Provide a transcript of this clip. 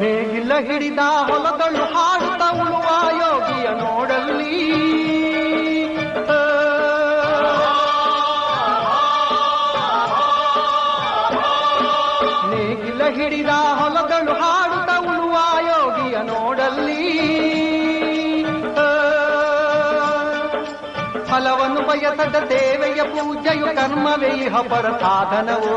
ನೇಗಿಲ ಹಿಡಿದ ಹೊಲಗಳು ಹಾಡುತ್ತ ಉಳುವ ಯೋಗಿಯ ನೋಡಲ್ಲಿ ನೇಗಿಲ ಹಿಡಿದ ಹೊಲಗಳು ಹಾಡುತ್ತ ಉಳುವ ಯೋಗಿಯ ನೋಡಲ್ಲಿ ಆ, ಫಲವನ್ನು ಬಯಸದ ದೇವೆಯ ಪೂಜೆಯು ಕರ್ಮವೇ ಇಹ ಪರ ಸಾಧನವು